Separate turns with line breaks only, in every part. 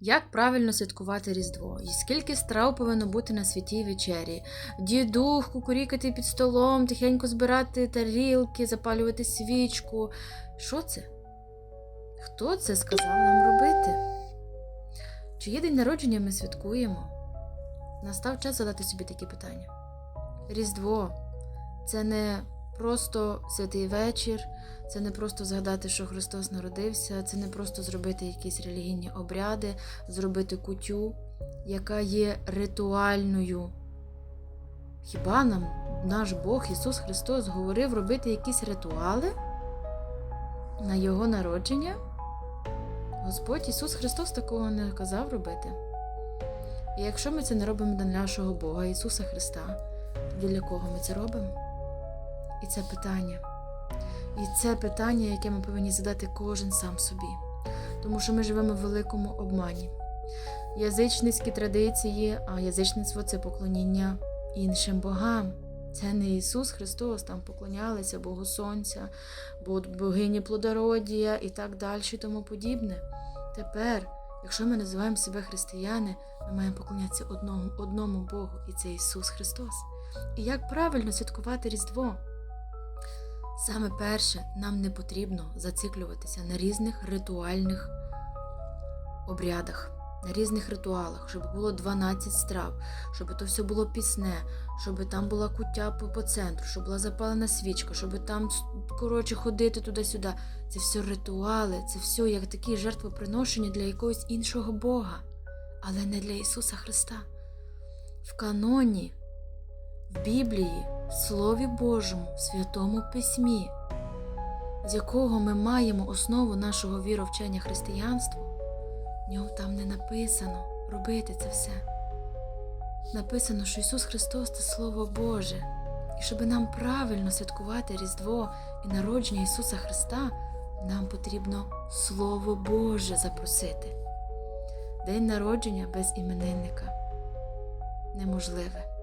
Як правильно святкувати Різдво? І скільки страв повинно бути на святій вечері? Дідух, кукурікати під столом, тихенько збирати тарілки, запалювати свічку. Що це? Хто це сказав нам робити? Чиє день народження ми святкуємо? Настав час задати собі такі питання. Різдво це не просто святий вечір, це не просто згадати, що Христос народився, це не просто зробити якісь релігійні обряди, зробити кутю, яка є ритуальною. Хіба нам наш Бог Ісус Христос говорив робити якісь ритуали на Його народження? Господь Ісус Христос такого не казав робити. І якщо ми це не робимо для нашого Бога Ісуса Христа, то для кого ми це робимо? І це питання. І це питання, яке ми повинні задати кожен сам собі. Тому що ми живемо в великому обмані. Язичницькі традиції, а язичництво це поклоніння іншим богам. Це не Ісус Христос, там поклонялися Богу Сонця, богині плодородія і так далі, і тому подібне. Тепер, якщо ми називаємо себе християни, ми маємо поклонятися одному, одному Богу, і це Ісус Христос. І як правильно святкувати Різдво? Саме перше, нам не потрібно зациклюватися на різних ритуальних обрядах, на різних ритуалах, щоб було 12 страв, щоб то все було пісне, щоб там була куття по, центру, щоб була запалена свічка, щоб там коротше ходити туди-сюди. Це все ритуали, це все як такі жертвоприношення для якогось іншого Бога, але не для Ісуса Христа. В каноні, в Біблії, Слові Божому, Святому Письмі, з якого ми маємо основу нашого віровчення християнства, в ньому там не написано робити це все. Написано, що Ісус Христос це Слово Боже. І щоб нам правильно святкувати Різдво і народження Ісуса Христа, нам потрібно Слово Боже запросити. День народження без іменинника неможливе.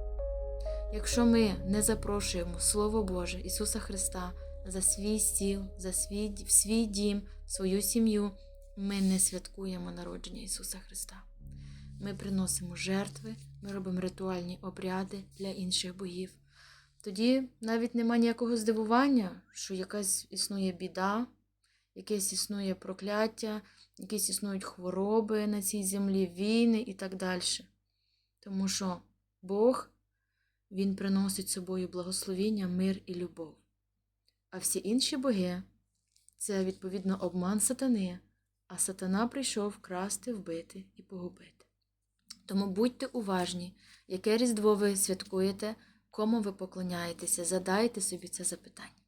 Якщо ми не запрошуємо Слово Боже Ісуса Христа за свій стіл, за свій, в свій дім, в свою сім'ю, ми не святкуємо народження Ісуса Христа. Ми приносимо жертви, ми робимо ритуальні обряди для інших богів. Тоді навіть нема ніякого здивування, що якась існує біда, якесь існує прокляття, якісь існують хвороби на цій землі, війни і так далі. Тому що Бог, Він приносить собою благословіння, мир і любов. А всі інші боги це, відповідно, обман сатани, а сатана прийшов красти, вбити і погубити. Тому будьте уважні, яке різдво ви святкуєте, кому ви поклоняєтеся, задайте собі це запитання.